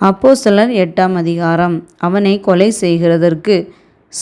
அப்போஸ்தலர் எட்டாம் அதிகாரம். அவனை கொலை செய்கிறதற்கு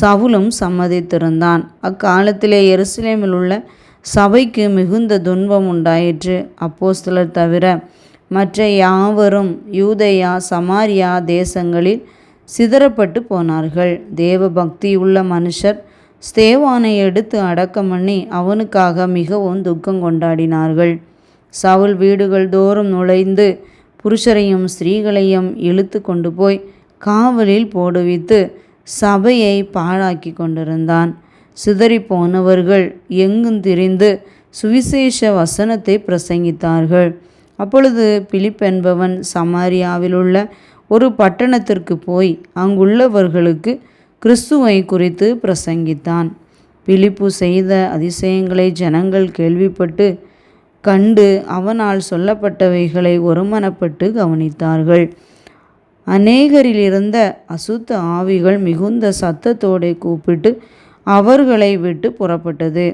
சவுலும் சம்மதித்திருந்தான். அக்காலத்திலே எருசலேமில் உள்ள சபைக்கு மிகுந்த துன்பம் உண்டாயிற்று. அப்போஸ்தலர் தவிர மற்ற யாவரும் யூதையா சமாரியா தேசங்களில் சிதறப்பட்டு போனார்கள். தேவ உள்ள மனுஷர் ஸ்தேவானை எடுத்து அடக்கம் பண்ணி அவனுக்காக மிகவும் துக்கம் கொண்டாடினார்கள். சவுல் வீடுகள் தோறும் நுழைந்து புருஷரையும் ஸ்திரீகளையும் இழுத்து கொண்டு போய் காவலில் போடுவித்து சபையை பாழாக்கி கொண்டிருந்தான். சிதறி போனவர்கள் எங்கும் திரிந்து சுவிசேஷ வசனத்தை பிரசங்கித்தார்கள். அப்பொழுது பிலிப் என்பவன் சமாரியாவிலுள்ள ஒரு பட்டணத்திற்கு போய் அங்குள்ளவர்களுக்கு கிறிஸ்துவை குறித்து பிரசங்கித்தான். பிலிப்பு செய்த அதிசயங்களை ஜனங்கள் கேள்விப்பட்டு கண்டு அவனால் சொல்லப்பட்டவைகளை ஒருமனப்பட்டு கவனித்தார்கள். அநேகரிலிருந்த அசுத்த ஆவிகள் மிகுந்த சத்தத்தோடு கூப்பிட்டு அவர்களை விட்டு புறப்பட்டது.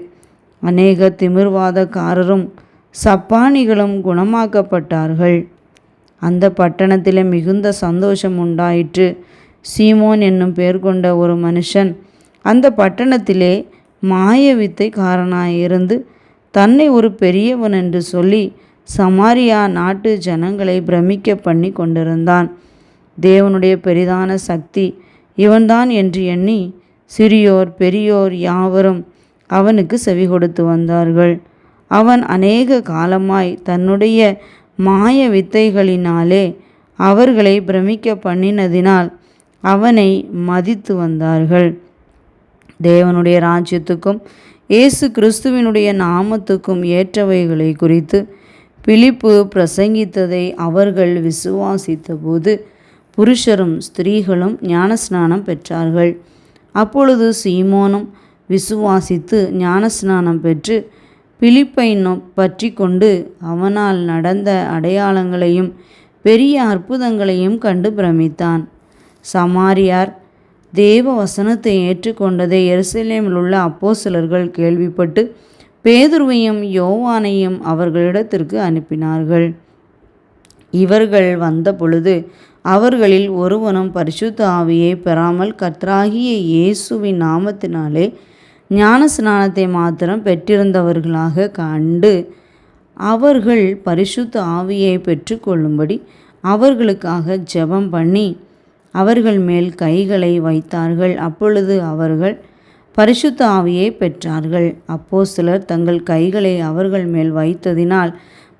அநேக திமிர்வாதக்காரரும் சப்பானிகளும் குணமாக்கப்பட்டார்கள். அந்த பட்டணத்தில் மிகுந்த சந்தோஷம் உண்டாயிற்று. சீமோன் என்னும் பெயர் கொண்ட ஒரு மனுஷன் அந்த பட்டணத்திலே மாய வித்தைக்காரனாயிருந்து தன்னை ஒரு பெரியவன் என்று சொல்லி சமாரியா நாட்டு ஜனங்களை பிரமிக்க பண்ணி கொண்டிருந்தான். தேவனுடைய பெரிதான சக்தி இவன்தான் என்று எண்ணி சிறியோர் பெரியோர் யாவரும் அவனுக்கு செவி கொடுத்து வந்தார்கள். அவன் அநேக காலமாய் தன்னுடைய மாய வித்தைகளினாலே அவர்களை பிரமிக்க பண்ணினதினால் அவனை மதித்து வந்தார்கள். தேவனுடைய ராஜ்யத்துக்கும் இயேசு கிறிஸ்துவினுடைய நாமத்துக்கும் ஏற்றவைகளை குறித்து பிலிப்பு பிரசங்கித்ததை அவர்கள் விசுவாசித்தபோது புருஷரும் ஸ்திரீகளும் ஞானஸ்நானம் பெற்றார்கள். அப்பொழுது சீமோனும் விசுவாசித்து ஞானஸ்நானம் பெற்று பிலிப்பை நொ பற்றி கொண்டு அவனால் நடந்த அடையாளங்களையும் பெரிய அற்புதங்களையும் கண்டு பிரமித்தான். சமாரியார் தேவ வசனத்தை ஏற்றுக்கொண்டதை எருசலேமில் உள்ள அப்போ சிலர்கள் கேள்விப்பட்டு பேதுருவையும் யோவானையும் அவர்களிடத்திற்கு அனுப்பினார்கள். இவர்கள் வந்த பொழுது அவர்களில் ஒருவனும் பரிசுத்த ஆவியை பெறாமல் கர்த்தராகிய இயேசுவின் நாமத்தினாலே ஞான ஸ்நானத்தை மாத்திரம் பெற்றிருந்தவர்களாக கண்டு அவர்கள் பரிசுத்த ஆவியை பெற்றுக்கொள்ளும்படி அவர்களுக்காக ஜெபம் பண்ணி அவர்கள் மேல் கைகளை வைத்தார்கள். அப்பொழுது அவர்கள் பரிசுத்த ஆவியை பெற்றார்கள். அப்போ சிலர் தங்கள் கைகளை அவர்கள் மேல் வைத்ததினால்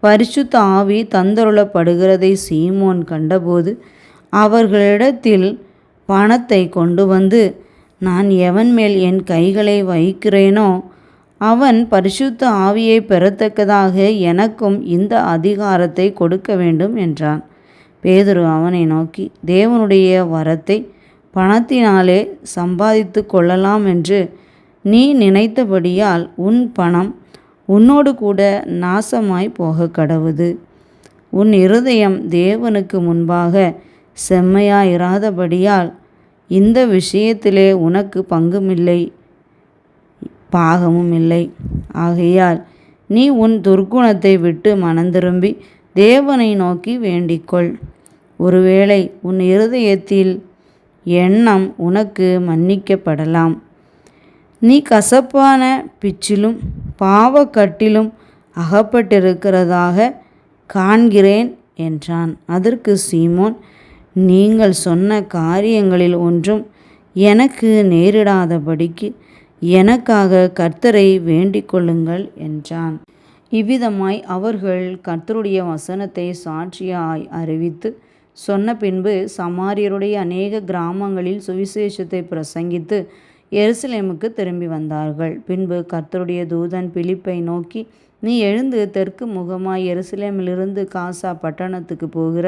பரிசுத்த ஆவி தந்தருளப்படுகிறதை சீமோன் கண்டபோது அவர்களிடத்தில் பணத்தை கொண்டு வந்து நான் எவன் மேல் என் கைகளை வைக்கிறேனோ அவன் பரிசுத்த ஆவியை பெறத்தக்கதாக எனக்கும் இந்த அதிகாரத்தை கொடுக்க வேண்டும் என்றான். பேதுரு அவனை நோக்கி தேவனுடைய வரத்தை பணத்தினாலே சம்பாதித்து கொள்ளலாம் என்று நீ நினைத்தபடியால் உன் பணம் உன்னோடு கூட நாசமாய் போக கடவுது. உன் இருதயம் தேவனுக்கு முன்பாக செம்மையாயிராதபடியால் இந்த விஷயத்திலே உனக்கு பங்குமில்லை பாகமும் இல்லை ஆகையால் நீ உன் துர்க்குணத்தை விட்டு மனந்திரும்பி தேவனை நோக்கி வேண்டிக்கொள். ஒருவேளை உன் இருதயத்தில் எண்ணம் உனக்கு மன்னிக்கப்படலாம். நீ கசப்பான பிச்சிலும் பாவக்கட்டிலும் அகப்பட்டிருக்கிறதாக காண்கிறேன் என்றான். அதற்கு சீமோன் நீங்கள் சொன்ன காரியங்களில் ஒன்றும் எனக்கு நேரிடாதபடிக்கு எனக்காக கர்த்தரை வேண்டிக் கொள்ளுங்கள் என்றான். இவ்விதமாய் அவர்கள் கர்த்தருடைய வசனத்தை சாட்சியாய் அறிவித்து சொன்ன பின்பு சமாரியருடைய அநேக கிராமங்களில் சுவிசேஷத்தை பிரசங்கித்து எருசலேமுக்கு திரும்பி வந்தார்கள். பின்பு கர்த்தருடைய தூதன் பிலிப்பை நோக்கி நீ எழுந்து தெற்கு முகமாய் எருசலேமிலிருந்து காசா பட்டணத்துக்கு போகிற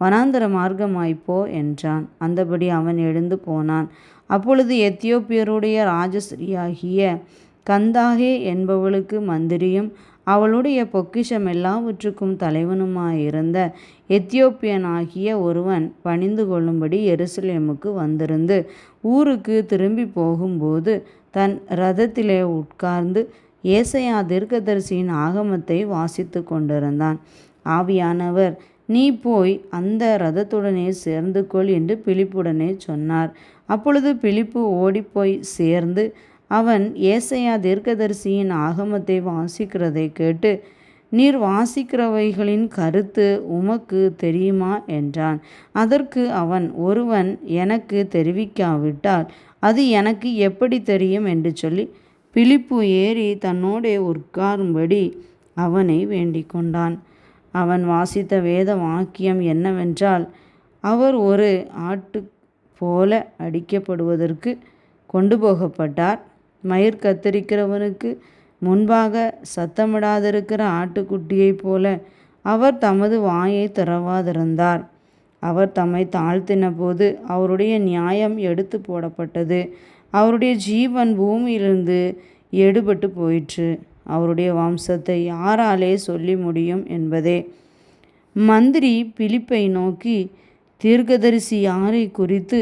வனாந்தர மார்க்கமாய்ப்போ என்றான். அந்தபடி அவன் எழுந்து போனான். அப்பொழுது எத்தியோப்பியருடைய ராஜஸ்ரீயாகிய கந்தாகே என்பவளுக்கு மந்திரியும் அவளுடைய பொக்கிஷம் எல்லாவற்றுக்கும் தலைவனுமாயிருந்த எத்தியோப்பியனாகிய ஒருவன் பணிந்து கொள்ளும்படி எருசலேமுக்கு வந்திருந்து ஊருக்கு திரும்பி போகும்போது தன் ரதத்திலே உட்கார்ந்து ஏசையா தீர்க்கதரிசியின் ஆகமத்தை வாசித்து கொண்டிருந்தான். ஆவியானவர் நீ போய் அந்த ரதத்துடனே சேர்ந்து கொள் என்று பிலிப்புடனே சொன்னார். அப்பொழுது பிலிப்பு ஓடிப்போய் சேர்ந்து அவன் ஏசையா தீர்க்கதரிசியின் ஆகமத்தை வாசிக்கிறதை கேட்டு நீர் வாசிக்கிறவைகளின் கருத்து உமக்கு தெரியுமா? என்றான். அதற்கு அவன் ஒருவன் எனக்கு தெரிவிக்காவிட்டால் அது எனக்கு எப்படி தெரியும்? என்று சொல்லி பிலிப்பு ஏறி தன்னோடே உட்காரும்படி அவனை வேண்டிக் கொண்டான். அவன் வாசித்த வேத வாக்கியம் என்னவென்றால் அவர் ஒரு ஆட்டு போல அடிக்கப்படுவதற்கு கொண்டு போகப்பட்டார். மயிர் கத்தரிக்கிறவனுக்கு முன்பாக சத்தமிடாதிருக்கிற ஆட்டுக்குட்டியைப் போல அவர் தமது வாயை திறவாதிருந்தார். அவர் தம்மை தாழ்த்தின போது அவருடைய நியாயம் எடுத்து போடப்பட்டது. அவருடைய ஜீவன் பூமியிலிருந்து எடுபட்டு போயிற்று. அவருடைய வம்சத்தை யாராலே சொல்லி முடியும் என்பதே. மந்திரி பிலிப்பை நோக்கி தீர்க்கதரிசி யாரை குறித்து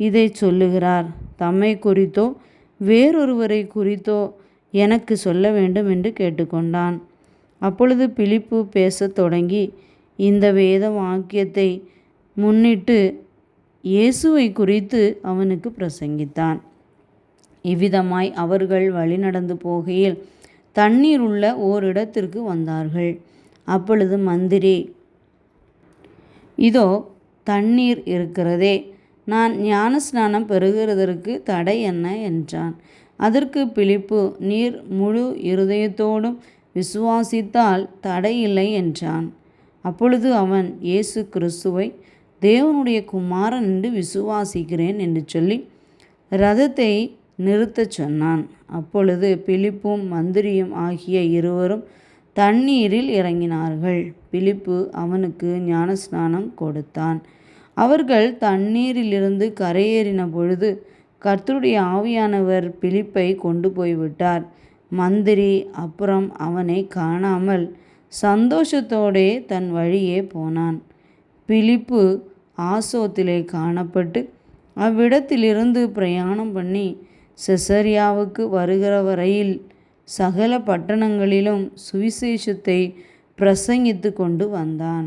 இதை சொல்லுகிறார்? தம்மை குறித்தோ வேறொருவரை குறித்தோ எனக்கு சொல்ல வேண்டும் என்று கேட்டுக்கொண்டான். அப்பொழுது பிலிப்பு பேசத் தொடங்கி இந்த வேத வாக்கியத்தை முன்னிட்டு இயேசுவை குறித்து அவனுக்கு பிரசங்கித்தான். இவ்விதமாய் அவர்கள் வழிநடந்து போகையில் தண்ணீர் உள்ள ஓரிடத்திற்கு வந்தார்கள். அப்பொழுது மந்திரி இதோ தண்ணீர் இருக்கிறதே நான் ஞானஸ்நானம் பெறுகிறதற்கு தடை என்ன? என்றான். அதற்கு பிலிப்பு நீர் முழு இருதயத்தோடும் விசுவாசித்தால் தடையில்லை என்றான். அப்பொழுது அவன் இயேசு கிறிஸ்துவை தேவனுடைய குமாரன் என்று விசுவாசிக்கிறேன் என்று சொல்லி ரதத்தை நிறுத்தச் சொன்னான். அப்பொழுது பிலிப்பும் மந்திரியும் ஆகிய இருவரும் தண்ணீரில் இறங்கினார்கள். பிலிப்பு அவனுக்கு ஞானஸ்நானம் கொடுத்தான். அவர்கள் தண்ணீரிலிருந்து கரையேறின பொழுது கர்த்தருடைய ஆவியானவர் பிலிப்பை கொண்டு போய்விட்டார் மந்திரி அப்புறம் அவனை காணாமல் சந்தோஷத்தோடே தன் வழியே போனான். பிலிப்பு ஆசோத்திலே காணப்பட்டு அவ்விடத்திலிருந்து பிரயாணம் பண்ணி செசரியாவுக்கு வருகிற வரையில் சகல பட்டணங்களிலும் சுவிசேஷத்தை பிரசங்கித்து கொண்டு வந்தான்.